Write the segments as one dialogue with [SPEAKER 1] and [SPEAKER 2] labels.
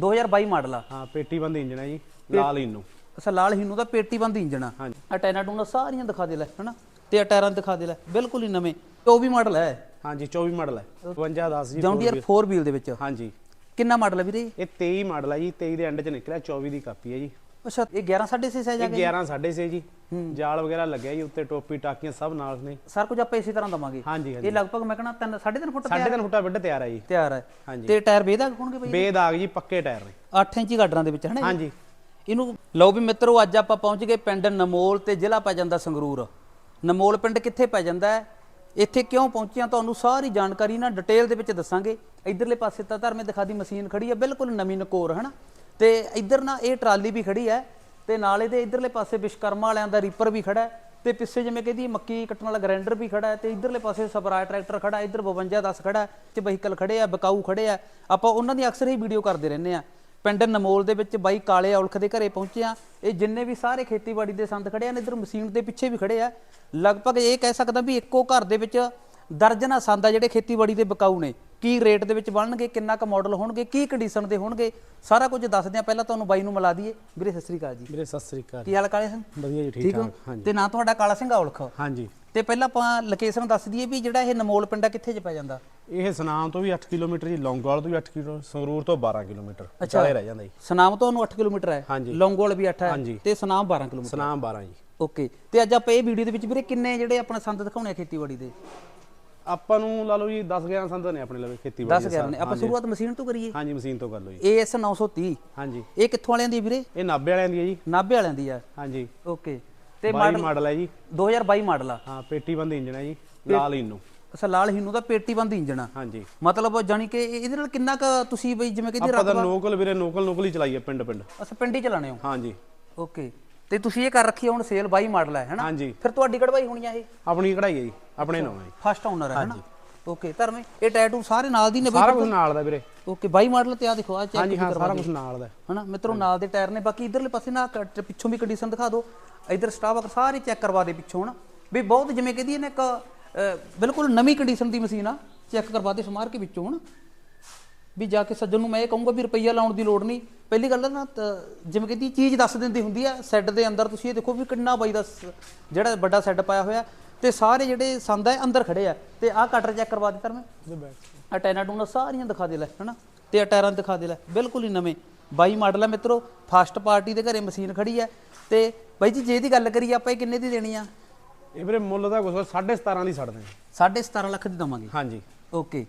[SPEAKER 1] 2022 model ਆ।
[SPEAKER 2] ਹਾਂ ਪੇਟੀ ਬੰਦ ਇੰਜਨ ਹੈ ਜੀ ਲਾਲ ਇਨੋ
[SPEAKER 1] ਅੱਛਾ ਲਾਲ ਹੀਨੂ ਦਾ ਪੇਟੀ ਬੰਦ ਇੰਜਣ ਆ।
[SPEAKER 2] ਹਾਂਜੀ।
[SPEAKER 1] ਆ ਟਾਇਰਾਂ ਟੂਨਾਂ ਸਾਰੀਆਂ ਦਿਖਾ ਦੇ ਲੈ ਹਨਾ? ਤੇ ਆ ਟਾਇਰਾਂ ਦਿਖਾ ਦੇ ਲੈ ਬਿਲਕੁਲ ਹੀ ਨਵੇਂ। 24 ਮਾਡਲ ਹੈ।
[SPEAKER 2] ਹਾਂਜੀ 24 ਮਾਡਲ ਹੈ। 52 10 ਜੀ
[SPEAKER 1] ਜੌਂਡੀਅਰ 4 ਵੀਲ। ਦੇ ਵਿੱਚ?
[SPEAKER 2] ਹਾਂਜੀ।
[SPEAKER 1] ਕਿੰਨਾ ਮਾਡਲ ਹੈ ਵੀਰੇ?
[SPEAKER 2] ਇਹ 23 ਮਾਡਲ ਹੈ ਜੀ 23 ਦੇ ਐਂਡ 'ਚ ਨਿਕਲਿਆ 24 ਦੀ ਕਾਪੀ ਹੈ ਜੀ।
[SPEAKER 1] ਅੱਛਾ ਇਹ 11 6.5 ਸਾਈਜ਼ ਆ
[SPEAKER 2] ਇਹ
[SPEAKER 1] ਗਿਆ
[SPEAKER 2] 11 6.5 ਜੀ। ਜਾਲ ਵਗੈਰਾ ਲੱਗਿਆ ਜੀ ਉੱਤੇ ਟੋਪੀ ਟਾਕੀਆਂ ਸਭ ਨਾਲ ਨੇ।
[SPEAKER 1] ਸਾਰ ਕੁਝ ਆਪਾਂ ਇਸੇ ਤਰ੍ਹਾਂ ਦਵਾਂਗੇ।
[SPEAKER 2] ਹਾਂਜੀ
[SPEAKER 1] ਇਹ
[SPEAKER 2] ਹਾਂਜੀ
[SPEAKER 1] ਲਗਭਗ ਮੈਂ ਕਹਣਾ 3 3.5 ਫੁੱਟ
[SPEAKER 2] ਸਾਢੇ ਤਿੰਨ ਫੁੱਟਾ ਵਿੱਡ ਤਿਆਰ ਹੈ ਜੀ।
[SPEAKER 1] ਤਿਆਰ ਹੈ।
[SPEAKER 2] ਹਾਂਜੀ।
[SPEAKER 1] ਤੇ ਟਾਇਰ ਬੇਦਾਗ ਹੋਣਗੇ ਬਈ
[SPEAKER 2] ਬੇਦਾਗ ਜੀ ਪੱਕੇ ਟਾਇਰ ਨੇ।
[SPEAKER 1] 8 ਇੰਚੀ ਗਾਡਰਾਂ ਦੇ ਵਿੱਚ ਹਨਾ ਇਹ?
[SPEAKER 2] ਹਾਂਜੀ।
[SPEAKER 1] ਇਹਨੂੰ ਲਓ ਵੀ ਮਿੱਤਰੋ ਅੱਜ ਆਪਾਂ ਪਹੁੰਚ ਗਏ ਪਿੰਡ ਨਮੋਲ ਤੇ ਜ਼ਿਲ੍ਹਾ ਪੈ ਜਾਂਦਾ ਸੰਗਰੂਰ। ਨਮੋਲ ਪਿੰਡ ਕਿੱਥੇ ਪੈ ਜਾਂਦਾ ਹੈ? ਇੱਥੇ ਕਿਉਂ ਪਹੁੰਚਿਆ ਤੁਹਾਨੂੰ ਸਾਰੀ ਜਾਣਕਾਰੀ ਨਾ ਡਿਟੇਲ ਦੇ ਵਿੱਚ ਦੱਸਾਂਗੇ। ਇਧਰਲੇ ਪਾਸੇ ਤਾਂ ਧਰਮੇ ਦਿਖਾ ਦੀ ਮਸ਼ੀਨ ਖੜੀ ਹੈ ਬਿਲਕੁਲ ਨਵੀਂ ਨਕੋਰ ਹਨਾ ਤੇ ਇੱਧਰ ਨਾ ਇਹ ਟਰਾਲੀ ਵੀ ਖੜੀ ਹੈ ਤੇ ਨਾਲ ਇਹਦੇ ਇਧਰਲੇ ਪਾਸੇ ਵਿਸ਼ਕਰਮਾ ਵਾਲਿਆਂ ਦਾ ਰੀਪਰ ਵੀ ਖੜਾ ਹੈ ਤੇ ਪਿੱਛੇ ਜਿਵੇਂ ਕਹਿੰਦੀ ਮੱਕੀ ਕੱਟਣ ਵਾਲਾ ਗ੍ਰਾਈਂਡਰ ਵੀ ਖੜਾ ਹੈ ਤੇ ਇਧਰਲੇ ਪਾਸੇ ਸਪਰਾਇ ਟਰੈਕਟਰ ਖੜਾ ਹੈ, ਇਧਰ 52 10 ਖੜਾ ਤੇ ਵਹੀਕਲ ਖੜੇ ਆ, ਬਕਾਊ ਖੜੇ ਆ। ਆਪਾਂ ਉਹਨਾਂ ਦੀ ਅਕਸਰ ਹੀ ਵੀਡੀਓ ਕਰਦੇ ਰਹਿੰਦੇ ਆ ਪਿੰਡ ਨਮੋਲ ਦੇ ਵਿੱਚ ਬਾਈ ਕਾਲੇ ਔਲਖ ਦੇ ਘਰੇ ਪਹੁੰਚੇ ਆ ਇਹ ਜਿੰਨੇ ਵੀ ਸਾਰੇ ਖੇਤੀਬਾੜੀ ਦੇ ਸੰਦ ਖੜੇ ਆ ਨੇ ਇਧਰ ਮਸ਼ੀਨ ਦੇ ਪਿੱਛੇ ਵੀ ਖੜੇ ਆ। ਲਗਭਗ ਇਹ ਕਹਿ ਸਕਦਾ ਵੀ ਇੱਕੋ ਘਰ ਦੇ ਵਿੱਚ ਦਰਜਨਾਂ ਸੰਦ ਆ ਜਿਹੜੇ ਖੇਤੀਬਾੜੀ ਦੇ ਬਕਾਊ ਨੇ। ਕੀ ਰੇਟ ਦੇ ਵਿੱਚ ਬਣਨਗੇ ਕਿੰਨਾ ਕੁ ਮਾਡਲ ਹੋਣਗੇ ਕੀ ਕੰਡੀਸ਼ਨ ਦੇ ਹੋਣਗੇ ਸਾਰਾ ਕੁਝ ਦੱਸਦੇ ਆ ਪਹਿਲਾਂ ਤੁਹਾਨੂੰ ਬਾਈ ਨੂੰ ਮਿਲਾ ਦਈਏ। ਵੀਰੇ ਸਤਿ ਸ੍ਰੀ ਅਕਾਲ ਜੀ।
[SPEAKER 2] ਵੀਰੇ ਸਤਿ ਸ੍ਰੀ ਅਕਾਲ
[SPEAKER 1] ਕੀ ਹਾਲ ਕਾਲੇ ਸਿੰਘ
[SPEAKER 2] ਵਧੀਆ ਜੀ ਠੀਕ
[SPEAKER 1] ਠੀਕ ਹੋ? ਤੇ ਨਾਂ ਤੁਹਾਡਾ ਕਾਲਾ ਸਿੰਘ ਔਲਖ।
[SPEAKER 2] ਹਾਂਜੀ।
[SPEAKER 1] ਤੇ ਪਹਿਲਾਂ ਆਪਾਂ ਲੋਕੇਸ਼ਨ ਦੱਸ ਦਈਏ ਵੀ ਜਿਹੜਾ ਇਹ ਨਮੋਲ ਪਿੰਡਾ ਕਿੱਥੇ ਚ ਪੈ ਜਾਂਦਾ?
[SPEAKER 2] ਇਹ ਸਨਾਮ ਤੋਂ ਵੀ 8 ਕਿਲੋਮੀਟਰ ਜੀ ਲੌਂਗੋਵਾਲ ਤੋਂ ਵੀ 8 ਕਿਲੋ ਸੰਗਰੂਰ ਤੋਂ 12 ਕਿਲੋਮੀਟਰ ਵਿਚਾਲੇ ਰਹਿ ਜਾਂਦਾ ਜੀ।
[SPEAKER 1] ਸਨਾਮ ਤੋਂ ਉਹਨੂੰ 8 ਕਿਲੋਮੀਟਰ ਹੈ। ਲੌਂਗੋਲ ਵੀ 8 ਹੈ
[SPEAKER 2] ਹਾਂਜੀ।
[SPEAKER 1] ਤੇ ਸਨਾਮ 12 ਕਿਲੋਮੀਟਰ
[SPEAKER 2] ਸਨਾਮ 12 ਜੀ।
[SPEAKER 1] ਓਕੇ। ਤੇ ਅੱਜ ਆਪਾਂ ਇਹ ਵੀਡੀਓ ਦੇ ਵਿੱਚ ਵੀਰੇ ਕਿੰਨੇ ਜਿਹੜੇ ਆਪਣੇ ਸੰਦ ਦਿਖਾਉਣੇ ਆ ਖੇਤੀਬਾੜੀ ਦੇ?
[SPEAKER 2] ਆਪਾਂ ਨੂੰ ਲਾ ਲਓ ਜੀ 10 11 ਸੰਦ ਨੇ ਆਪਣੇ ਲਵੇ
[SPEAKER 1] 10
[SPEAKER 2] ਖੇਤੀਬਾੜੀ ਦੇ
[SPEAKER 1] 11 ਨੇ। ਆਪਾਂ ਸ਼ੁਰੂਆਤ ਮਸ਼ੀਨ ਤੋਂ ਕਰੀਏ?
[SPEAKER 2] ਹਾਂਜੀ ਮਸ਼ੀਨ ਤੋਂ ਕਰ ਲਓ ਜੀ।
[SPEAKER 1] AS 930
[SPEAKER 2] ਹਾਂਜੀ।
[SPEAKER 1] ਇਹ ਕਿੱਥੋਂ ਵਾਲਿਆਂ ਦੀ ਹੈ ਵੀਰੇ?
[SPEAKER 2] ਇਹ 90 ਵਾਲਿਆਂ ਦੀ ਹੈ ਜੀ।
[SPEAKER 1] ਨਾਭੇ ਵਾਲਿਆਂ ਦੀ ਆ।
[SPEAKER 2] ਹਾਂਜੀ।
[SPEAKER 1] ਓਕੇ। ਤੇ
[SPEAKER 2] 22
[SPEAKER 1] ਮਾਡਲ
[SPEAKER 2] ਮਾਡਲ ਹੈ ਜੀ।
[SPEAKER 1] 2022 ਮਾਡਲ ਆ।
[SPEAKER 2] ਹਾਂ ਪੇਟੀ ਬੰਦ ਇੰਜਨ ਹੈ ਜੀ ਲਾਲ ਇਨੋ
[SPEAKER 1] ਅੱਛਾ ਲਾਲ ਹੀਨੂ ਦਾ ਪੇਟੀ ਬੰਦ ਇੰਜਣ ਆ।
[SPEAKER 2] ਹਾਂਜੀ।
[SPEAKER 1] ਮਤਲਬ ਜਾਨੀ ਕਿ ਇਹ- ਇਹਦੇ ਨਾਲ ਕਿੰਨਾ ਕੁ ਤੁਸੀਂ ਬਈ ਜਿਵੇਂ ਕਹਿੰਦੀ
[SPEAKER 2] ਆਪਾਂ ਤਾਂ ਨੋਕਲ ਵੀਰੇ ਨੋਕਲ ਨੋਕਲ ਹੀ ਚਲਾਈ ਹੈ ਪਿੰਡ ਪਿੰਡ।
[SPEAKER 1] ਅੱਛਾ ਪਿੰਡੀ ਚਲਾਣੇ ਹੋ?
[SPEAKER 2] ਹਾਂਜੀ।
[SPEAKER 1] ਓਕੇ। ਤੇ ਤੁਸੀਂ ਇਹ ਕਰ ਰੱਖੀ ਹੁਣ ਸੇਲ 22 ਮਾਡਲ ਹੈ ਹੈਨਾ ਫਿਰ ਤੁਹਾਡੀ ਕਢਵਾਈ ਹੋਣੀ ਆ ਇਹ?
[SPEAKER 2] ਆਪਣੀ ਕਢਾਈ ਹੈ ਜੀ। ਆਪਣੇ ਨਾਮ ਹੈ। ਜੀ
[SPEAKER 1] ਫਸਟ ਓਨਰ ਹੈ ਹੈਨਾ ਓਕੇ ਧਰਮੇ ਇਹ ਟੈਟੂ ਸਾਰੇ ਨਾਲ ਦੀ ਨੇ
[SPEAKER 2] ਸਾਰਾ ਕੁਝ ਨਾਲ ਦਾ ਵੀਰੇ।
[SPEAKER 1] ਓਕੇ 22 ਮਾਡਲ ਤੇ ਆ ਦੇਖੋ ਆ ਚੈੱਕ
[SPEAKER 2] ਹਾਂਜੀ ਹਾਂ ਸਾਰਾ ਕੁਝ ਨਾਲ ਦਾ।
[SPEAKER 1] ਹਨਾ ਮਿੱਤਰੋ ਨਾਲ ਦੇ ਟਾਇਰ ਨੇ। ਬਾਕੀ ਇਧਰਲੇ ਪਾਸੇ ਨਾ ਕ- ਪਿੱਛੋਂ ਵੀ ਕੰਡੀਸ਼ਨ ਦਿਖਾ ਦਿਓ। ਇਧਰ ਸਟਾਫ ਸਾਰੇ ਚੈੱਕ ਕਰਵਾ ਦੇ ਪਿੱਛੋਂ ਹਨਾ। ਵੀ ਬਹੁਤ ਜਿਵੇਂ ਕਹਿੰਦੀ ਇਹਨੇ ਇੱਕ ਬਿਲਕੁਲ ਨਵੀਂ ਕੰਡੀਸ਼ਨ ਦੀ ਮਸ਼ੀਨ ਆ ਚੈੱਕ ਕਰਵਾ ਦੇ ਸਮਾਰ ਕੇ ਵਿੱਚੋਂ ਹਨਾ। ਵੀ ਜਾ ਕੇ ਸੱਜਣ ਨੂੰ ਮੈਂ ਇਹ ਕਹੂੰਗਾ ਵੀ ਰੁਪਈਆ ਲਾਉਣ ਦੀ ਲੋੜ ਨਹੀਂ। ਪਹਿਲੀ ਗੱਲ ਨਾ ਤਾਂ ਜਿਵੇਂ ਕਹਿੰਦੀ ਚੀਜ਼ ਦੱਸ ਦਿੰਦੀ ਹੁੰਦੀ ਆ ਸੈੱਟ ਦੇ ਅੰਦਰ। ਤੁਸੀਂ ਇਹ ਦੇਖੋ ਵੀ ਕਿੰਨਾ ਬਾਈ ਦਾ ਸ- ਜਿਹੜਾ ਵੱਡਾ ਸੈੱਟ ਪਾਇਆ ਹੋਇਆ ਤੇ ਸਾਰੇ ਜਿਹੜੇ ਸੰਦ ਆ ਅੰਦਰ ਖੜੇ ਆ। ਤੇ ਆਹ ਕਟਰ ਚੈੱਕ ਕਰਵਾ ਦੇ ਮੈਂ। ਆ ਟਾਇਰਾਂ ਟੂਨਾਂ ਸਾਰੀਆਂ ਦਿਖਾ ਦੇ ਲੈ ਹਨਾ? ਤੇ ਆ ਟਾਇਰਾਂ ਦਿਖਾ ਦੇ ਲੈ ਬਿਲਕੁਲ ਹੀ ਨਵੇਂ। 22 ਮਾਡਲ ਹੈ ਮਿੱਤਰੋ ਫਸਟ ਪਾਰਟੀ ਦੇ ਘਰੇ ਮਸ਼ੀਨ ਖੜੀ ਹੈ ਤੇ ਬਾਈ ਜੀ ਜੇ ਦੀ ਗੱਲ ਕਰੀਏ ਆਪਾਂ ਇਹ ਕਿੰਨੇ ਦੀ ਦੇਣੀ ਆ?
[SPEAKER 2] ਇਹ ਵੀਰੇ ਮੁੱਲ ਦਾ ਕੁਝ 17.5 ਦੀ ਛੱਡਦੇ ਹਾਂ
[SPEAKER 1] 17.5 ਲੱਖ ਦੀ ਦਵਾਂਗੇ।
[SPEAKER 2] ਹਾਂਜੀ।
[SPEAKER 1] ਓਕੇ।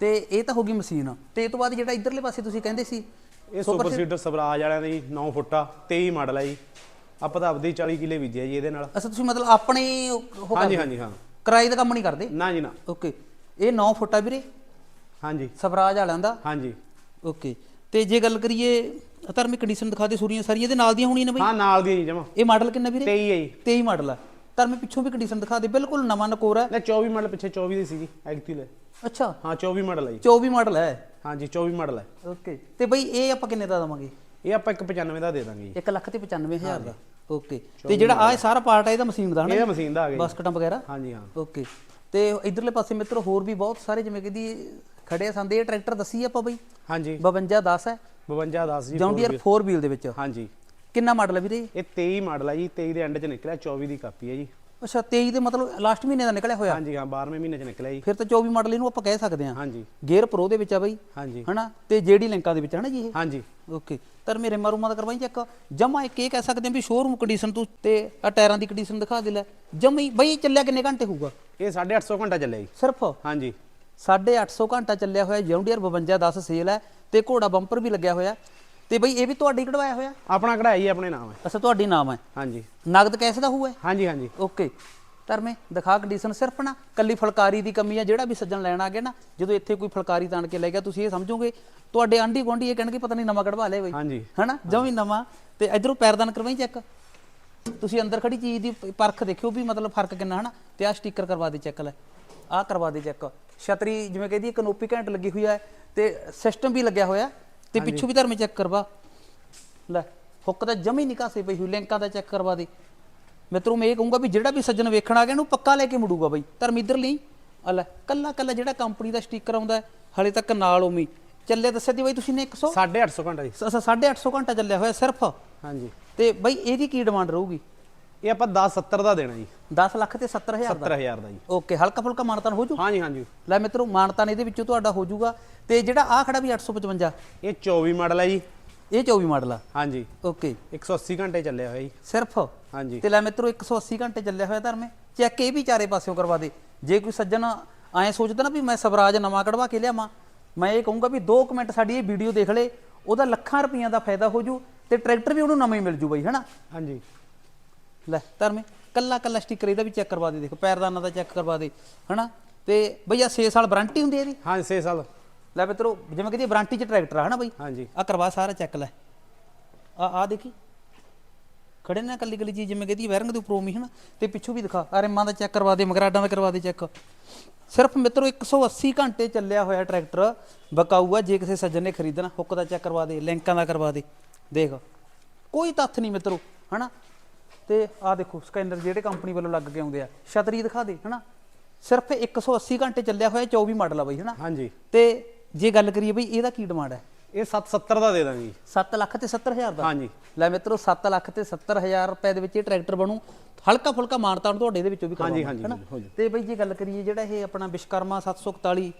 [SPEAKER 1] ਤੇ ਇਹ ਤਾਂ ਹੋ ਗਈ ਮਸ਼ੀਨ। ਤੇ ਇਹ ਤੋਂ ਬਾਅਦ ਜਿਹੜਾ ਇਧਰਲੇ ਪਾਸੇ ਤੁਸੀਂ ਕਹਿੰਦੇ ਸੀ
[SPEAKER 2] ਇਹ ਸੁਪਰ ਸੀਡਰ ਸਵਰਾਜ ਵਾਲਿਆਂ ਦੀ 9 ਫੁੱਟਾ 23 ਮਾਡਲ ਹੈ ਜੀ। ਆਪਾਂ ਤਾਂ ਆਪਦੀ 40 ਕਿਲੇ ਬੀਜਿਆ ਜੀ ਇਹਦੇ ਨਾਲ।
[SPEAKER 1] ਅਸਾ ਤੁਸੀਂ ਮਤਲਬ ਆਪਣੇ ਉਹ
[SPEAKER 2] ਹਾਂਜੀ ਹਾਂਜੀ ਹਾਂ।
[SPEAKER 1] ਕਿਰਾਏ ਦਾ ਕੰਮ ਨਹੀਂ ਕਰਦੇ?
[SPEAKER 2] ਨਾ ਜੀ ਨਾ।
[SPEAKER 1] ਓਕੇ। ਇਹ 9 ਫੁੱਟ ਆ ਵੀਰੇ?
[SPEAKER 2] ਹਾਂਜੀ।
[SPEAKER 1] ਸਵਰਾਜ ਵਾਲਿਆਂ ਦਾ?
[SPEAKER 2] ਹਾਂਜੀ।
[SPEAKER 1] ਓਕੇ। ਤੇ ਜੇ ਗੱਲ ਕਰੀਏ ਧਰਮਿਕ ਕੰਡੀਸ਼ਨ ਦਿਖਾ ਦੇ ਸੂਰੀਆਂ ਸਾਰੀਆਂ ਇਹਦੇ ਨਾਲ ਦੀਆਂ ਹੋਣੀਆਂ ਨੇ ਬਈ?
[SPEAKER 2] ਹਾਂ ਨਾਲ ਦੀ ਜੀ ਜਮਾ।
[SPEAKER 1] ਇਹ ਮਾਡਲ ਕਿੰਨਾ ਵੀਰੇ?
[SPEAKER 2] 23 ਹੈ ਜੀ।
[SPEAKER 1] 23 ਮਾਡਲ ਆ। ਧਰਮੇ ਪਿੱਛੋਂ ਵੀ ਕੰਡੀਸ਼ਨ ਦਿਖਾ ਦੇ ਬਿਲਕੁਲ ਨਵਾਂ ਨਕੋਰ ਹੈ।
[SPEAKER 2] ਨਾ 24 ਮਾਡਲ ਪਿੱਛੇ 24 ਦੀ ਸੀਗੀ ਐਗਤੀ ਲੈ
[SPEAKER 1] ਅੱਛਾ।
[SPEAKER 2] ਹਾਂ 24 ਮਾਡਲ ਹੈ ਜੀ।
[SPEAKER 1] 24 ਮਾਡਲ ਹੈ।
[SPEAKER 2] ਹਾਂਜੀ 24 ਮਾਡਲ ਹੈ।
[SPEAKER 1] ਓਕੇ। ਤੇ ਬਈ ਇਹ ਆਪਾਂ ਕਿੰਨੇ ਦਾ ਦਵਾਂਗੇ?
[SPEAKER 2] ਇਹ ਆਪਾਂ 195 ਦਾ ਦੇ ਦਾਂਗੇ ਜੀ।
[SPEAKER 1] 1 ਲੱਖ ਤੇ 95000 ਦਾ। ਓਕੇ ਤੇ ਜਿਹੜਾ ਆ ਸਾਰਾ ਪਾਰਟ ਹੈ ਇਹਦਾ ਮਸ਼ੀਨ ਦਾ ਹਨਾ?
[SPEAKER 2] ਇਹਦਾ ਮਸ਼ੀਨ ਦਾ ਆ ਗਿਆ।
[SPEAKER 1] ਬਾਸਕਟਾਂ ਵਗੈਰਾ?
[SPEAKER 2] ਹਾਂਜੀ ਹਾਂ।
[SPEAKER 1] ਓਕੇ ਤੇ ਇਧਰਲੇ ਪਾਸੇ ਮਿੱਤਰੋ ਹੋਰ ਵੀ ਬਹੁਤ ਸਾਰੇ ਜਿਵੇਂ ਕਹਿੰਦੀ ਖੜੇ ਆ ਸੰਦੇ ਇਹ ਟਰੈਕਟਰ ਦੱਸੀ ਆਪਾਂ ਬਈ?
[SPEAKER 2] ਹਾਂਜੀ।
[SPEAKER 1] 52 10 ਹੈ।
[SPEAKER 2] 52 10 ਜੀ
[SPEAKER 1] ਜੌਂਡੀਅਰ 4 ਵੀਲ ਦੇ ਵਿੱਚ।
[SPEAKER 2] ਹਾਂਜੀ।
[SPEAKER 1] ਕਿੰਨਾ ਮਾਡਲ ਹੈ ਵੀਰੇ?
[SPEAKER 2] ਇਹ 23 ਮਾਡਲ ਹੈ ਜੀ 23 ਦੇ ਐਂਡ 'ਚ ਨਿਕਲਿਆ 24 ਦੀ ਕਾਪੀ ਹੈ ਜੀ।
[SPEAKER 1] ਅੱਛਾ 23 ਦੇ ਮਤਲਬ ਲਾਸਟ ਮਹੀਨੇ ਦਾ ਨਿਕਲਿਆ ਹੋਇਆ?
[SPEAKER 2] ਹਾਂਜੀ ਹਾਂ 12ਵੇਂ ਮਹੀਨੇ 'ਚ ਨਿਕਲਿਆ ਜੀ।
[SPEAKER 1] ਫਿਰ ਤਾਂ 24 ਮਾਡਲ ਇਹਨੂੰ ਆਪਾਂ ਕਹਿ ਸਕਦੇ ਹਾਂ।
[SPEAKER 2] ਹਾਂਜੀ।
[SPEAKER 1] ਗੇਅਰ ਪ੍ਰੋ ਦੇ ਵਿੱਚ ਆ ਬਈ।
[SPEAKER 2] ਹਾਂਜੀ।
[SPEAKER 1] ਹਨਾ? ਤੇ ਜਿਹੜੀ ਲਿੰਕਾਂ ਦੇ ਵਿੱਚ ਹਨਾ ਜੀ ਇਹ?
[SPEAKER 2] ਹਾਂਜੀ।
[SPEAKER 1] ਓਕੇ। ਤਰ ਮੇਰੇ ਮਾਰੂਮਾਂ ਦਾ ਕਰਵਾਈ ਚੈੱਕ। ਜਮਾ ਇੱਕ ਇਹ ਕਹਿ ਸਕਦੇ ਹਾਂ ਵੀ ਸ਼ੋਰੂਮ ਕੰਡੀਸ਼ਨ ਤੂੰ ਤੇ ਆ ਟਾਇਰਾਂ ਦੀ ਕੰਡੀਸ਼ਨ ਦਿਖਾ ਦੇ ਲੈ। ਜਮਾ ਹੀ ਬਈ ਚੱਲਿਆ ਕਿੰਨੇ ਘੰਟੇ ਹੋਊਗਾ?
[SPEAKER 2] ਇਹ 850 ਘੰਟਾ ਚੱਲਿਆ ਜੀ।
[SPEAKER 1] ਸਿਰਫ?
[SPEAKER 2] ਹਾਂਜੀ।
[SPEAKER 1] 850 ਘੰਟਾ ਚੱਲਿਆ ਹੋਇਆ। ਜੌਂਡੀਅਰ 52 10 ਸੇਲ ਹੈ ਤੇ ਘੋੜਾ ਬੰਪਰ ਵੀ ਲੱਗਿਆ ਹੋਇਆ। ਤੇ ਬਈ ਇਹ ਵੀ ਤੁਹਾਡੀ ਕਢਵਾਇਆ ਹੋਇਆ?
[SPEAKER 2] ਆਪਣਾ ਕਢਾਈ ਜੀ ਆਪਣੇ ਨਾਮ ਹੈ।
[SPEAKER 1] ਅੱਛਾ ਤੁਹਾਡੀ ਨਾਮ ਹੈ?
[SPEAKER 2] ਹਾਂਜੀ।
[SPEAKER 1] ਨਗਦ ਕੈਸ਼ ਦਾ ਹੋਊਗਾ
[SPEAKER 2] ਹਾਂਜੀ ਹਾਂਜੀ।
[SPEAKER 1] ਓਕੇ। ਧਰਮੇ ਦਿਖਾ ਕੰਡੀਸ਼ਨ ਸਿਰਫ ਨਾ ਕੱਲੀ ਫਲਕਾਰੀ ਦੀ ਕਮੀ ਆ ਜਿਹੜਾ ਵੀ ਸੱਜਣ ਲੈਣ ਆ ਗਿਆ ਨਾ ਜਦੋਂ ਇੱਥੇ ਕੋਈ ਫਲਕਾਰੀ ਤਾਣ ਕੇ ਲੈ ਗਿਆ ਤੁਸੀਂ ਇਹ ਸਮਝੋਗੇ? ਤੁਹਾਡੇ ਆਂਢੀ ਗੁਆਂਢੀ ਇਹ ਕਹਿਣਗੇ ਪਤਾ ਨਹੀਂ ਨਵਾਂ ਕਢਵਾ ਲਿਆ ਬਈ।
[SPEAKER 2] ਹਾਂਜੀ।
[SPEAKER 1] ਹਨਾ? ਜਮੀ ਨਵਾਂ। ਤੇ ਇਧਰੋਂ ਪੈਰਦਾਨ ਕਰਵਾਈ ਚੈੱਕ? ਤੁਸੀਂ ਅੰਦਰ ਖੜੀ ਚੀਜ਼ ਦੀ ਪਰਖ ਦੇਖਿਓ ਵੀ ਮਤਲਬ ਫ਼ਰਕ ਕਿੰਨਾ ਹਨਾ? ਤੇ ਆਹ ਸਟicker ਕਰਵਾ ਦੇ ਚੈੱਕ ਲੈ। ਆਹ ਕਰਵਾ ਦੇ ਚੈੱਕ। ਛਤਰੀ ਜਿਵੇਂ ਕਹਿੰਦੀ ਕਨੋਪੀ ਘੈਂਟ ਲੱਗੀ ਹੋਈ ਹੈ ਤੇ ਸਿਸਟਮ ਵੀ ਲੱਗਿਆ ਹੋਇਆ। ਤੇ ਪਿੱਛੋਂ ਵੀ ਧਰਮੇ ਚੈੱਕ ਕਰਵਾ। ਲੈ ਹੁੱਕ ਤਾਂ ਜਮੀ ਨਹੀਂ ਕਾਸੇ ਪਈ ਹੋਈ ਲਿੰਕਾਂ ਦਾ ਚੈੱਕ ਕਰਵਾ ਦੇ। ਮਿੱਤਰੋ ਮੈਂ ਇਹ ਕਹੂੰਗਾ ਵੀ ਜਿਹੜਾ ਵੀ ਸੱਜਣ ਵੇਖਣ ਆ ਗਿਆ ਇਹਨੂੰ ਪੱਕਾ ਲੈ ਕੇ ਮੁੜੂਗਾ ਬਈ ਧਰਮ ਇਧਰ ਲਈ। ਆ ਲੈ ਕੱਲਾ ਕੱਲਾ ਜਿਹੜਾ ਕੰਪਨੀ ਦਾ ਸਟicker ਆਉਂਦਾ ਹਲੇ ਤੱਕ ਨਾਲ ਉਮੀ ਚੱਲਿਆ ਦੱਸਿਆ ਦੀ ਬਾਈ ਤੁਸੀਂ ਨੇ 100
[SPEAKER 2] 850 ਘੰਟਾ ਜੀ।
[SPEAKER 1] 850 ਘੰਟਾ ਚੱਲਿਆ ਹੋਇਆ ਸਿਰਫ।
[SPEAKER 2] ਹਾਂਜੀ।
[SPEAKER 1] ਤੇ ਬਾਈ ਇਹਦੀ ਕੀ ਡਿਮਾਂਡ ਰਹੂਗੀ?
[SPEAKER 2] ਇਹ ਆਪਾਂ 10 70 ਦਾ ਦੇਣਾ ਜੀ।
[SPEAKER 1] 10 ਲੱਖ ਤੇ 70000 ਦਾ?
[SPEAKER 2] 70000 ਦਾ ਜੀ।
[SPEAKER 1] ਓਕੇ ਹਲਕਾ ਫੁਲਕਾ ਮਾਨਤਾਨ ਹੋ ਜੂ?
[SPEAKER 2] ਹਾਂਜੀ ਹਾਂਜੀ।
[SPEAKER 1] ਲੈ ਮਿੱਤਰੋ ਮਾਨਤਾਨ ਇਹਦੇ ਵਿੱਚੋਂ ਤੁਹਾਡਾ ਹੋ ਜੂਗਾ। ਤੇ ਜਿਹੜਾ ਆ ਖੜਾ ਵੀ 855
[SPEAKER 2] ਇਹ 24 ਮਾਡਲ ਹੈ ਜੀ।
[SPEAKER 1] ਇਹ 24 ਮਾਡਲ ਆ?
[SPEAKER 2] ਹਾਂਜੀ।
[SPEAKER 1] ਓਕੇ।
[SPEAKER 2] 180 ਘੰਟੇ ਚੱਲਿਆ ਹੋਇਆ ਜੀ।
[SPEAKER 1] ਸਿਰਫ?
[SPEAKER 2] ਹਾਂਜੀ।
[SPEAKER 1] ਤੇ ਲੈ ਮਿੱਤਰੋ 180 ਘੰਟੇ ਚੱਲਿਆ ਹੋਇਆ ਧਰਮੇ ਚੈੱਕ ਇਹ ਵੀ ਚਾਰੇ ਪਾਸਿਓਂ ਕਰਵਾ ਦੇ। ਜੇ ਕੋਈ ਸੱਜਣ ਐਂ ਸੋਚਦਾ ਨਾ ਵੀ ਮੈਂ ਸਵਰਾਜ ਨਵਾਂ ਕਢਵਾ ਕੇ ਲਿਆਵਾਂ ਮੈਂ ਇਹ ਕਹੂੰਗਾ ਵੀ 2 ਮਿੰਟ ਸਾਡੀ ਇਹ ਵੀਡੀਓ ਦੇਖ ਲੇ ਉਹਦਾ ਲੱਖਾਂ ਰੁਪਈਆਂ ਦਾ ਫਾਇਦਾ ਹੋ ਜੂ ਤੇ ਟਰੈਕਟਰ ਵੀ ਉਹਨੂੰ ਨਵਾਂ ਹੀ ਮਿਲ ਜੂ ਬਈ ਹਨਾ?
[SPEAKER 2] ਹਾਂਜੀ।
[SPEAKER 1] ਲੈ ਧਰਮੇ ਕੱਲਾ ਕੱਲਾ ਸਟicker ਇਹਦਾ ਵੀ ਚੈੱਕ ਕਰਵਾ ਦੇ ਦੇਖ ਪੈਰਦਾਨਾਂ ਦਾ ਚੈੱਕ ਕਰਵਾ ਦੇ ਹਨਾ? ਤੇ ਬਈ ਆ 6 ਸਾਲ ਵਾਰੰਟੀ ਹੁੰਦੀ ਹੈ ਇਹਦੀ?
[SPEAKER 2] ਹਾਂ 6 ਸਾਲ।
[SPEAKER 1] ਲੈ ਮਿੱਤਰੋ ਜਿਵੇਂ ਕਿ ਵਾਰੰਟੀ ਚ ਟਰੈਕਟਰ ਆ ਹਨਾ ਬਈ?
[SPEAKER 2] ਹਾਂਜੀ।
[SPEAKER 1] ਆ ਕਰਵਾ ਸਾਰਾ ਚੈੱਕ ਲੈ। ਆ ਆ ਦੇਖੀ। ਖੜੇ ਨਾ ਕੱਲੀ ਕੱਲੀ ਚੀਜ਼ ਜਿਵੇਂ ਕਹਦੀ ਵੈਰਿੰਗ ਦੇ ਉੱਪਰੋਂ ਵੀ ਹਨਾ? ਤੇ ਪਿੱਛੋਂ ਵੀ ਦਿਖਾ ਆ ਰਿਮਾਂ ਦਾ ਚੈੱਕ ਕਰਵਾ ਦੇ ਮਗਰਾਡਾਂ ਦਾ ਕਰਵਾ ਦੇ ਚੈੱਕ ਸਿਰਫ ਮਿੱਤਰੋ 180 ਘੰਟੇ ਚੱਲਿਆ ਹੋਇਆ ਟਰੈਕਟਰ ਬਕਾਊ ਆ ਜੇ ਕਿਸੇ ਸੱਜਣ ਨੇ ਖਰੀਦਣਾ ਹੁੱਕ ਦਾ ਚੈੱਕ ਕਰਵਾ ਦੇ ਲਿੰਕਾਂ ਦਾ ਕਰਵਾ ਦੇ। ਦੇਖ ਕੋਈ ਤੱਥ ਨਹੀਂ ਮਿੱਤਰੋ ਹਨਾ? ਤੇ ਆ ਦੇਖੋ ਸਕੈਨਰ ਜਿਹੜੇ ਕੰਪਨੀ ਵੱਲੋਂ ਲੱਗ ਕੇ ਆਉਂਦੇ ਆ। ਛਤਰੀ ਦਿਖਾ ਦੇ ਹਨਾ? ਸਿਰਫ 180 ਘੰਟੇ ਚੱਲਿਆ ਹੋਇਆ 24 ਮਾਡਲ ਆ ਬਈ ਹਨਾ?
[SPEAKER 2] ਹਾਂਜੀ।
[SPEAKER 1] ਤੇ ਜੇ ਗੱਲ ਕਰੀਏ ਬਈ ਇਹਦਾ ਕੀ ਡਿਮਾਂਡ ਹੈ?
[SPEAKER 2] ਇਹ 770 ਦਾ ਦੇ ਦਾਂਗੇ। ਜੀ
[SPEAKER 1] 7 ਲੱਖ ਤੇ 70000 ਦਾ?
[SPEAKER 2] ਹਾਂਜੀ।
[SPEAKER 1] ਲੈ ਮਿੱਤਰੋ 7 ਲੱਖ ਤੇ 70000 ਰੁਪਏ ਦੇ ਵਿੱਚ ਇਹ ਟਰੈਕਟਰ ਬਣੂ। ਹਲਕਾ ਫੁਲਕਾ ਮਾਨਤਾਨ ਤੁਹਾਡੇ ਦੇ ਵਿੱਚੋਂ ਵੀ
[SPEAKER 2] ਹਾਂਜੀ,
[SPEAKER 1] ਕਰਵਾਵਾਂਗੇ,
[SPEAKER 2] ਹਾਂਜੀ,
[SPEAKER 1] ਹਨਾ?
[SPEAKER 2] ਹੋ ਜਾਊ।
[SPEAKER 1] ਤੇ ਬਈ ਜੇ ਗੱਲ ਕਰੀਏ ਜਿਹੜਾ ਇਹ ਆਪਣਾ ਵਿਸ਼ਕਰਮਾ 741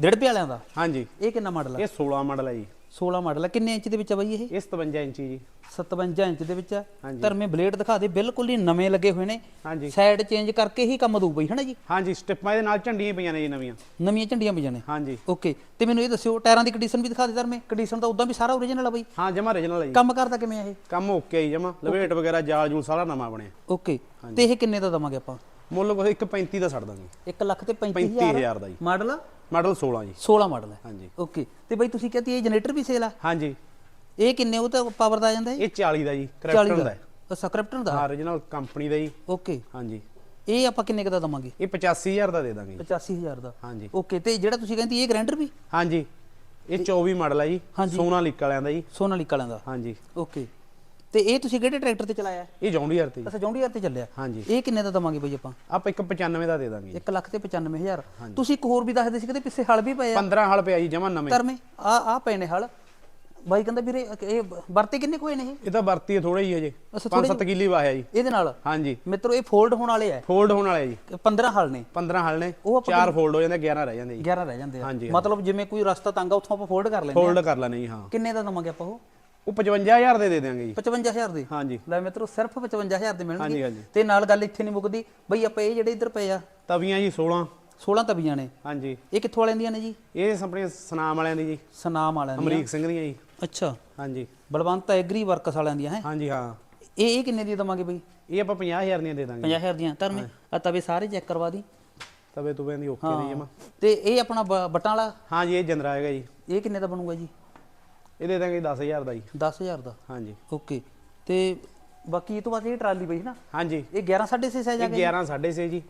[SPEAKER 1] ਡਿੜਪੇ ਵਾਲਿਆਂ ਦਾ
[SPEAKER 2] ਹਾਂਜੀ।
[SPEAKER 1] ਇਹ ਕਿੰਨਾ ਮਾਡਲ ਆ?
[SPEAKER 2] ਇਹ 16 ਮਾਡਲ ਹੈ ਜੀ।
[SPEAKER 1] 16 ਮਾਡਲ ਆ। ਕਿੰਨੇ ਇੰਚ ਦੇ ਵਿੱਚ ਆ ਬਈ ਇਹ?
[SPEAKER 2] ਇਹ 57 ਇੰਚੀ ਜੀ।
[SPEAKER 1] 57 ਇੰਚ ਦੇ ਵਿੱਚ ਆ।
[SPEAKER 2] ਹਾਂਜੀ।
[SPEAKER 1] ਧਰਮੇ ਬਲੇਡ ਦਿਖਾ ਦੇ ਬਿਲਕੁਲ ਹੀ ਨਵੇਂ ਲੱਗੇ ਹੋਏ ਨੇ।
[SPEAKER 2] ਹਾਂਜੀ।
[SPEAKER 1] ਸਾਈਡ ਚੇਂਜ ਕਰਕੇ ਹੀ ਕੰਮ ਦਊ ਬਈ ਹਨਾ ਜੀ?
[SPEAKER 2] ਹਾਂਜੀ ਸਟਿੱਪਾਂ ਦੇ ਨਾਲ ਝੰਡੀਆਂ ਪਈਆਂ ਨੇ ਜੀ ਨਵੀਆਂ।
[SPEAKER 1] ਨਵੀਆਂ ਝੰਡੀਆਂ ਵੀ ਜਾਣੇ
[SPEAKER 2] ਹਾਂਜੀ।
[SPEAKER 1] ਓਕੇ ਤੇ ਮੈਨੂੰ ਇਹ ਦੱਸਿਓ ਟਾਇਰਾਂ ਦੀ ਕੰਡੀਸ਼ਨ ਵੀ ਦਿਖਾ ਦੇ ਧਰਮੇ। ਕੰਡੀਸ਼ਨ ਤਾਂ ਉਦਾਂ ਵੀ ਸਾਰਾ ਓਰੀਜਨਲ ਆ ਬਈ।
[SPEAKER 2] ਹਾਂ ਜਮਾ ਰੀਜਨਲ ਹੈ ਜੀ।
[SPEAKER 1] ਕੰਮ ਕਰਦਾ ਕਿਵੇਂ ਆ ਇਹ?
[SPEAKER 2] ਕੰਮ ਓਕੇ ਜੀ ਜਮਾ। ਲਵੇਟ ਵਗੈਰਾ ਜਾਲ ਜੂਲ ਸਾਰਾ ਨਵਾਂ ਬਣਿਆ।
[SPEAKER 1] ਓਕੇ ਤੇ ਇਹ ਕਿੰਨੇ ਦਾ ਦਵਾਂਗੇ ਆਪਾਂ?
[SPEAKER 2] ਮੁੱਲ ਕੋਈ 135 ਦਾ ਛੱਡ ਦਾਂਗੇ
[SPEAKER 1] 1 ਲੱਖ ਤੇ 35000
[SPEAKER 2] 35000 ਦਾ ਜੀ।
[SPEAKER 1] ਮਾਡਲ?
[SPEAKER 2] ਮਾਡਲ 16 ਜੀ।
[SPEAKER 1] 16 ਮਾਡਲ ਹੈ।
[SPEAKER 2] ਹਾਂਜੀ।
[SPEAKER 1] ਓਕੇ। ਤੇ ਬਈ ਤੁਸੀਂ ਕਹਿੰਦੇ ਇਹ ਜਨਰੇਟਰ ਵੀ ਸੇਲ ਆ?
[SPEAKER 2] ਹਾਂਜੀ।
[SPEAKER 1] ਇਹ ਕਿੰਨੇ ਉਹ ਤਾਂ ਪਾਵਰ ਦਾ ਆ ਜਾਂਦਾ
[SPEAKER 2] ਇਹ? 40 ਦਾ ਜੀ
[SPEAKER 1] 40
[SPEAKER 2] ਕਰੈਕਟਰ ਦਾ।
[SPEAKER 1] ਅੱਛਾ ਕ੍ਰਿਪਟਨ ਦਾ
[SPEAKER 2] ਹਾਂ ਓਰੀਜਨਲ ਕੰਪਨੀ ਦਾ ਜੀ।
[SPEAKER 1] ਓਕੇ।
[SPEAKER 2] ਹਾਂਜੀ।
[SPEAKER 1] ਇਹ ਆਪਾਂ ਕਿੰਨੇ ਕੁ ਦਾ ਦਵਾਂਗੇ?
[SPEAKER 2] ਇਹ 85000 ਦਾ ਦੇ ਦਾਂਗੇ ਜੀ।
[SPEAKER 1] 85000 ਦਾ।
[SPEAKER 2] ਹਾਂਜੀ।
[SPEAKER 1] ਓਕੇ ਤੇ ਜਿਹੜਾ ਤੁਸੀਂ ਕਹਿੰਦੇ ਇਹ ਗ੍ਰੈਂਡਰ ਵੀ?
[SPEAKER 2] ਹਾਂਜੀ। ਇਹ 24 ਮਾਡਲ ਹੈ ਜੀ।
[SPEAKER 1] ਹਾਂਜੀ।
[SPEAKER 2] ਸੋਨਾ ਲਿਕ ਵਾਲਿਆਂ ਦਾ ਜੀ।
[SPEAKER 1] ਸੋਨਾਲੀਕਾ ਵਾਲਿਆਂ ਦਾ।
[SPEAKER 2] ਹਾਂਜੀ।
[SPEAKER 1] ਓਕੇ। ਤੇ ਇਹ ਤੁਸੀਂ ਕਿਹੜੇ ਟਰੈਕਟਰ ਤੇ ਚਲਾਇਆ? ਹੈ?
[SPEAKER 2] ਇਹ ਜੌਂਡੀਅਰ ਤੇ ਜੀ।
[SPEAKER 1] ਅੱਛਾ ਜੌਂਡੀਅਰ ਤੇ ਚੱਲਿਆ।
[SPEAKER 2] ਹਾਂਜੀ।
[SPEAKER 1] ਇਹ ਕਿੰਨੇ ਦਾ ਦਵਾਂਗੇ ਬਈ ਆਪਾਂ?
[SPEAKER 2] ਆਪਾਂ 195 ਦਾ ਦੇ ਦਾਂਗੇ ਜੀ।
[SPEAKER 1] 1 ਲੱਖ ਤੇ 95000 ਤੁਸੀਂ ਇੱਕ ਹੋਰ ਵੀ ਦੱਸਦੇ ਸੀ ਕਿ ਪਿੱਛੇ ਹਲ ਵੀ ਪਏ ਆ
[SPEAKER 2] 15 ਹਲ ਪਿਆ ਜੀ ਜਮਾ ਨਵੇਂ।
[SPEAKER 1] ਧਰਮੇ ਆ ਆ ਪਏ ਨੇ ਹਲ। ਬਾਈ ਕਹਿੰਦਾ ਵੀਰੇ ਇਹ ਵਰਤੇ ਕਿੰਨੇ ਕੋਏ ਨੇ ਇਹ?
[SPEAKER 2] ਇਹ ਤਾਂ ਵਰਤੀ ਥੋੜਾ ਹੀ ਹੈ ਜੀ।
[SPEAKER 1] ਅੱਛਾ,
[SPEAKER 2] 5-7 ਕਿੱਲੀ ਵਾਹਿਆ ਜੀ।
[SPEAKER 1] ਇਹਦੇ ਨਾਲ?
[SPEAKER 2] ਹਾਂਜੀ।
[SPEAKER 1] ਮਿੱਤਰੋ ਇਹ ਫੋਲਡ ਹੋਣ ਵਾਲੇ ਆ।
[SPEAKER 2] ਫੋਲਡ ਹੋਣ ਵਾਲੇ ਜੀ।
[SPEAKER 1] 15 ਹਲ ਨੇ।
[SPEAKER 2] 15 ਹਲ ਨੇ।
[SPEAKER 1] ਉਹ ਆਪਾਂ
[SPEAKER 2] ਚਾਰ ਫੋਲਡ ਹੋ ਜਾਂਦੇ 11 ਰਹਿ ਜਾਂਦੇ ਜੀ।
[SPEAKER 1] 11 ਰਹਿ ਜਾਂਦੇ ਆ।
[SPEAKER 2] ਹਾਂਜੀ,
[SPEAKER 1] ਮਤਲਬ ਜਿਵੇਂ ਕੋਈ ਰਸਤਾ ਤੰਗ ਆ ਉੱਥੋਂ ਆਪਾਂ ਫੋਲਡ ਕਰ ਲੈਂਦੇ ਆ।
[SPEAKER 2] ਫੋਲਡ ਕਰ ਲੈਣੇ ਜੀ ਹਾਂ।
[SPEAKER 1] ਕਿੰਨੇ ਦਾ ਦਵਾਂਗੇ ਆਪਾਂ ਉਹ?
[SPEAKER 2] ਉਹ 55000 ਦੇ ਦੇ ਦਿਆਂਗੇ ਜੀ।
[SPEAKER 1] 55000 ਦੇ?
[SPEAKER 2] ਹਾਂਜੀ।
[SPEAKER 1] ਲੈ ਮਿੱਤਰੋ ਸਿਰਫ 55000 ਦੇ
[SPEAKER 2] ਹਾਂਜੀ,
[SPEAKER 1] ਮਿਲਣਗੇ।
[SPEAKER 2] ਹਾਂਜੀ।
[SPEAKER 1] ਤੇ ਨਾਲ ਗੱਲ ਇੱਥੇ ਨਹੀਂ ਮੁੱਕਦੀ। ਬਈ ਆਪਾਂ ਇਹ ਜਿਹੜੇ ਇੱਧਰ ਪਏ ਆ।
[SPEAKER 2] ਤਵੀਆਂ ਜੀ 16
[SPEAKER 1] 16 ਤਵੀਆਂ ਨੇ।
[SPEAKER 2] ਹਾਂਜੀ।
[SPEAKER 1] ਇਹ ਕਿੱਥੋਂ ਵਾਲਿਆਂ ਦੀਆਂ ਨੇ ਜੀ?
[SPEAKER 2] ਇਹ ਆਪਣੇ ਸਨਾਮ ਵਾਲਿਆਂ ਦੀ ਜੀ।
[SPEAKER 1] ਸਨਾਮ ਵਾਲਿਆਂ ਦੀਆਂ।
[SPEAKER 2] ਅਮਰੀਕ ਸਿੰਘ ਦੀਆਂ ਜੀ।
[SPEAKER 1] ਅੱਛਾ।
[SPEAKER 2] ਹਾਂਜੀ।
[SPEAKER 1] ਬਲਵੰਤ ਐਗਰੀ ਵਰਕਸ ਵਾਲਿਆਂ ਦੀਆਂ ਹੈ?
[SPEAKER 2] ਹਾਂਜੀ ਹਾਂ।
[SPEAKER 1] ਇਹ ਇਹ ਕਿੰਨੇ ਦੀ ਦਵਾਂਗੇ ਬਈ?
[SPEAKER 2] ਇਹ ਆਪਾਂ 50000 ਦੀਆਂ ਦੇ ਦਾਂਗੇ
[SPEAKER 1] 50000 ਦੀਆਂ। ਧਰਮੇ ਆ ਤਵੇ ਸਾਰੇ ਚੈੱਕ ਕਰਵਾ ਦੀ।
[SPEAKER 2] ਤਵੇ ਤੁਵੇਂ ਦੀ ਓਕੇ ਦੀ ਜਮਾ।
[SPEAKER 1] ਤੇ ਇਹ ਆਪਣਾ ਬ- ਬਟਾਂ ਵਾਲਾ?
[SPEAKER 2] ਹਾਂਜੀ ਇਹ ਜੰਦਰਾ ਹੈਗਾ ਜੀ।
[SPEAKER 1] ਇਹ ਕਿੰਨੇ ਦਾ ਬਣੂਗਾ ਜੀ?
[SPEAKER 2] ਇਹ ਦੇ ਦਾਂਗੇ 10000 ਦਾ ਜੀ
[SPEAKER 1] 10000 ਦਾ?
[SPEAKER 2] ਹਾਂਜੀ।
[SPEAKER 1] ਓਕੇ। ਤੇ ਬਾਕੀ ਇਹ ਤੋਂ ਬਾਅਦ ਇਹ ਟਰਾਲੀ ਬਈ ਨਾ
[SPEAKER 2] ਹਾਂਜੀ।
[SPEAKER 1] ਇਹ 11 6.5 ਸਾਈਜ਼ ਆ
[SPEAKER 2] ਇਹ 11 6.5 ਜੀ।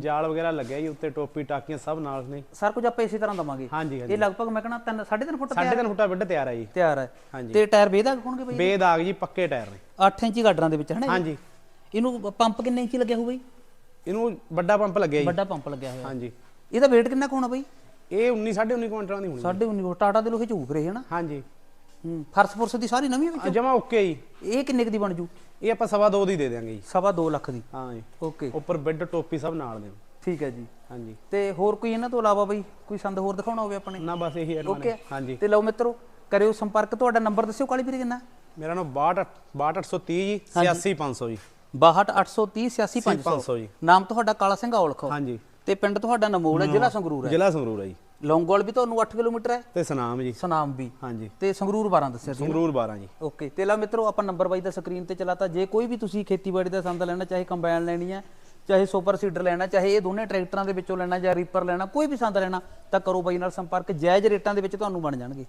[SPEAKER 2] ਜਾਲ ਵਗੈਰਾ ਲੱਗਿਆ ਜੀ ਉੱਤੇ ਟੋਪੀ ਟਾਕੀਆਂ ਸਭ ਨਾਲ ਨੇ।
[SPEAKER 1] ਸਾਰ ਕੁਝ ਆਪਾਂ ਇਸੇ ਤਰ੍ਹਾਂ ਦਵਾਂਗੇ।
[SPEAKER 2] ਹਾਂਜੀ ਹਾਂਜੀ।
[SPEAKER 1] ਇਹ ਲਗਭਗ ਮੈਂ ਕਹਣਾ 3 3.5 ਫੁੱਟ
[SPEAKER 2] ਸਾਢੇ ਤਿੰਨ ਫੁੱਟਾ ਵੱਡ ਤਿਆਰ ਹੈ ਜੀ।
[SPEAKER 1] ਤਿਆਰ ਹੈ।
[SPEAKER 2] ਹਾਂਜੀ।
[SPEAKER 1] ਤੇ ਟਾਇਰ ਬੇਦਾਗ ਹੋਣਗੇ ਬਈ
[SPEAKER 2] ਬੇਦਾਗ ਜੀ ਪੱਕੇ ਟਾਇਰ ਨੇ।
[SPEAKER 1] 8 ਇੰਚੀ ਗਾਡਰਾਂ ਦੇ ਵਿੱਚ ਹਨਾ ਇਹ?
[SPEAKER 2] ਹਾਂਜੀ।
[SPEAKER 1] ਇਹਨੂੰ ਪੰਪ ਕਿੰਨੇ ਇੰਚੀ ਲੱਗਿਆ ਹੋਊ ਬਈ?
[SPEAKER 2] ਇਹਨੂੰ ਵੱਡਾ ਪੰਪ ਲੱਗਿਆ ਜੀ।
[SPEAKER 1] ਵੱਡਾ ਪੰਪ ਲੱਗਿਆ ਹੋਇਆ।
[SPEAKER 2] ਹਾਂਜੀ।
[SPEAKER 1] ਇਹਦਾ weight ਕਿੰਨਾ ਕੁ ਹੋਣਾ ਬਈ?
[SPEAKER 2] ਇਹ 19 19.5 ਕੁਇੰਟਲਾਂ ਦੀ ਹੋਣੀ
[SPEAKER 1] 19.5 ਟਾਟਾ ਦੇ ਲੋਹੇ ਚ ਰਹੇ ਹਨਾ
[SPEAKER 2] ਹਾਂਜੀ।
[SPEAKER 1] ਫਰਸ ਫੁਰਸ ਦੀ ਸਾਰੀ ਨਵੀਂ ਵਿੱਚ?
[SPEAKER 2] ਜਮਾ ਓਕੇ ਜੀ।
[SPEAKER 1] ਇਹ ਕਿੰਨੇ ਕੁ ਦੀ ਬਣ ਜੂ?
[SPEAKER 2] ਇਹ ਆਪਾਂ ਸਵਾ ਦੋ ਦੀ ਦੇ ਦਿਆਂਗੇ ਜੀ।
[SPEAKER 1] ਸਵਾ 2 ਲੱਖ ਦੀ।
[SPEAKER 2] ਹਾਂ ਜੀ।
[SPEAKER 1] ਓਕੇ।
[SPEAKER 2] ਉੱਪਰ ਬੈੱਡ ਟੋਪੀ ਸਭ ਨਾਲ ਨੇ
[SPEAKER 1] ਠੀਕ ਹੈ ਜੀ।
[SPEAKER 2] ਹਾਂਜੀ।
[SPEAKER 1] ਤੇ ਹੋਰ ਕੋਈ ਇਹਨਾਂ ਤੋਂ ਇਲਾਵਾ ਬਈ ਕੋਈ ਸੰਦ ਹੋਰ ਦਿਖਾਉਣਾ ਹੋਵੇ ਆਪਣੇ?
[SPEAKER 2] ਨਾ ਬਸ ਇਹੀ ਐਡਵਾਂਸ
[SPEAKER 1] ਓਕੇ।
[SPEAKER 2] ਹਾਂਜੀ।
[SPEAKER 1] ਤੇ ਲਓ ਮਿੱਤਰੋ ਕਰਿਓ ਸੰਪਰਕ। ਤੁਹਾਡਾ ਨੰਬਰ ਦੱਸਿਓ ਕਾਲੀ ਵੀਰੇ ਕਿੰਨਾ?
[SPEAKER 2] ਮੇਰਾ ਨਾਮ 62 62830 ਜੀ 86500 ਜੀ।
[SPEAKER 1] 6283086500
[SPEAKER 2] 500 ਜੀ।
[SPEAKER 1] ਨਾਮ ਤੁਹਾਡਾ ਕਾਲਾ ਸਿੰਘ ਔਲਖ।
[SPEAKER 2] ਹਾਂਜੀ।
[SPEAKER 1] ਤੇ ਪਿੰਡ ਤੁਹਾਡਾ ਨਮੋਲ ਹੈ ਜ਼ਿਲ੍ਹਾ ਸੰਗਰੂਰ ਹੈ।
[SPEAKER 2] ਜ਼ਿਲ੍ਹਾ ਸੰਗਰੂਰ ਹੈ ਜੀ।
[SPEAKER 1] ਲੌਂਗੋਲ ਵੀ ਤੁਹਾਨੂੰ 8 ਕਿਲੋਮੀਟਰ ਹੈ?
[SPEAKER 2] ਤੇ ਸਨਾਮ ਜੀ।
[SPEAKER 1] ਸਨਾਮ ਵੀ।
[SPEAKER 2] ਹਾਂਜੀ।
[SPEAKER 1] ਤੇ ਸੰਗਰੂਰ 12 ਦੱਸਿਆ ਸੀ
[SPEAKER 2] ਸੰਗਰੂਰ 12 ਜੀ।
[SPEAKER 1] ਓਕੇ ਤੇ ਲਓ ਮਿੱਤਰੋ ਆਪਾਂ ਨੰਬਰ ਬਾਈ ਦਾ ਸਕਰੀਨ ਤੇ ਚਲਾਤਾ। ਜੇ ਕੋਈ ਵੀ ਤੁਸੀਂ ਖੇਤੀਬਾੜੀ ਦਾ ਸੰਦ ਲੈਣਾ ਚਾਹੇ ਕੰਬਾਈਨ ਲੈਣੀ ਹੈ ਚਾਹੇ ਸੁਪਰ ਸੀਡਰ ਲੈਣਾ ਚਾਹੇ ਇਹ ਦੋਨੇ ਟਰੈਕਟਰਾਂ ਦੇ ਵਿੱਚੋਂ ਲੈਣਾ ਜਾਂ ਰੀਪਰ ਲੈਣਾ ਕੋਈ ਵੀ ਸੰਦ ਲੈਣਾ ਤਾਂ ਕਰੋ ਬਾਈ ਨਾਲ ਸੰਪਰਕ। ਜਾਇਜ਼ ਰੇਟਾਂ ਦੇ ਵਿੱਚ ਤੁਹਾਨੂੰ ਬਣ ਜਾਣਗੇ।